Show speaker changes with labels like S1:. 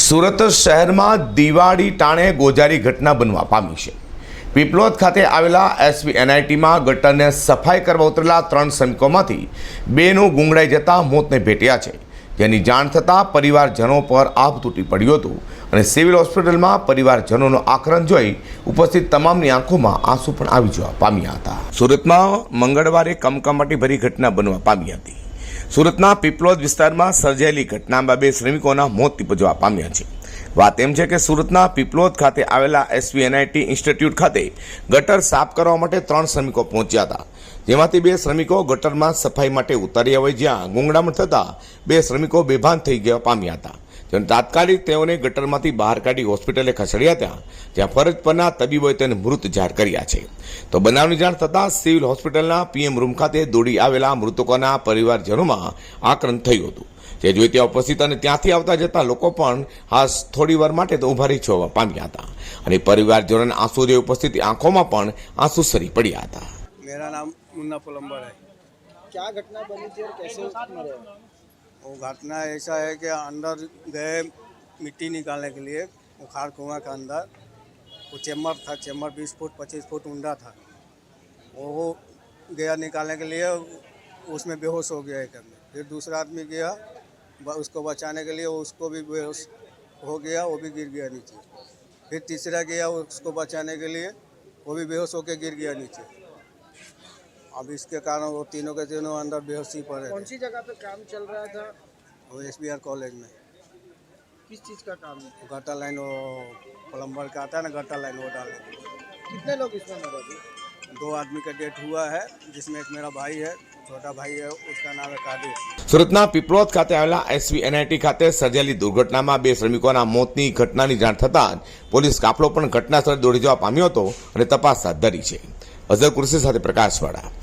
S1: સુરત શહેરમાં દિવાળી ટાણે ગોજારી ઘટના બનવા પામી છે. પીપલોદ ખાતે આવેલા એસવી એનઆઈટીમાં ગટરને સફાઈ કરવા ઉતરેલા ત્રણ શ્રમિકોમાંથી બેનું ગુંગળાઈ જતાં મોતને ભેટ્યા છે. જેની જાણ થતાં પરિવારજનો પર આભ તૂટી પડ્યું હતું અને સિવિલ હોસ્પિટલમાં પરિવારજનોનો આક્રમ જોઈ ઉપસ્થિત તમામની આંખોમાં આંસુ પણ આવી જવા પામ્યા હતા. સુરતમાં મંગળવારે કમકમાટી ભરી ઘટના બનવા પામી હતી. સુરતના પીપલોદ વિસ્તારમાં સર્જાયેલી ઘટનામાં બે શ્રમિકોના મોત નિપજવા પામ્યા છે. વાત એમ છે કે સુરતના પીપલોદ ખાતે આવેલા એસવી એનઆઈટી ઇન્સ્ટિટ્યૂટ ખાતે ગટર સાફ કરવા માટે ત્રણ શ્રમિકો પહોંચ્યા હતા. જેમાંથી બે શ્રમિકો ગટરમાં સફાઈ માટે ઉતાર્યા હોય જ્યાં ગુંગળામણ થતાં બે શ્રમિકો બેભાન થઈ ગયા પામ્યા હતા. જેને તાત્કાલિક તેઓને ગટરમાંથી બહાર કાઢી હોસ્પિટલે ખસેડ્યા હતા જ્યાં ફરજ પરના તબીબોએ તેને મૃત જાહેર કર્યા છે તો બનાવની જાણ થતાં સિવિલ હોસ્પિટલના પીએમ રૂમ ખાતે દોડી આવેલા મૃતકોના પરિવારજનોમાં આક્રંદ થયું હતું જે જોઈ ત્યાં ઉપસ્થિત અને ત્યાંથી આવતા જતા લોકો પણ આ થોડી વાર માટે તો ઉભા રહી જવા પામ્યા હતા અને પરિવારજનોના આંસુ જે ઉપસ્થિત આંખોમાં પણ આંસુ સરી પડ્યા હતા
S2: मेरा नाम मुन्ना पुलम्बर है
S3: क्या घटना बनी थी और कैसे मरे
S2: वो घटना ऐसा है कि अंदर गए मिट्टी निकालने के लिए उखाड़ कुआँ के अंदर। वो चेम्बर था, चेम्बर बीस फुट, पच्चीस फुट ऊंडा था। वो गया निकालने के लिए, उसमें बेहोश हो गया एक आदमी। फिर दूसरा आदमी गया उसको बचाने के लिए उसको भी बेहोश हो गया, वो भी गिर गया नीचे। फिर तीसरा गया उसको बचाने के लिए, वो भी बेहोश होकर गिर गया नीचे। अब इसके कारण वो तीनों के तीनों अंदर बेहोशी पड़े
S3: कौन
S2: थे
S3: सी जगह पे काम चल रहा था
S2: वो एस कॉलेज में
S3: किस चीज़ का काम है
S2: गटर लाइन वो प्लम्बर का आता है ना गटर लाइन वो डालने के लिए।
S3: कितने लोग इसमें मरे थे
S2: दो आदमी का डेथ हुआ है जिसमें एक मेरा भाई है छोटा भाई है उसका नाम है कादिर
S1: સુરતના પીપલોદ ખાતે આવેલા એસવી એનઆઈટી ખાતે સર્જાયેલી દુર્ઘટનામાં બે શ્રમિકોના મોતની ઘટનાની જાણ થતાં જ પોલીસ કાફલો પણ ઘટના સ્થળે દોડી જવા પામ્યો હતો અને તપાસ હાથ ધરી છે અઝર કુર્સી સાથે પ્રકાશવાળા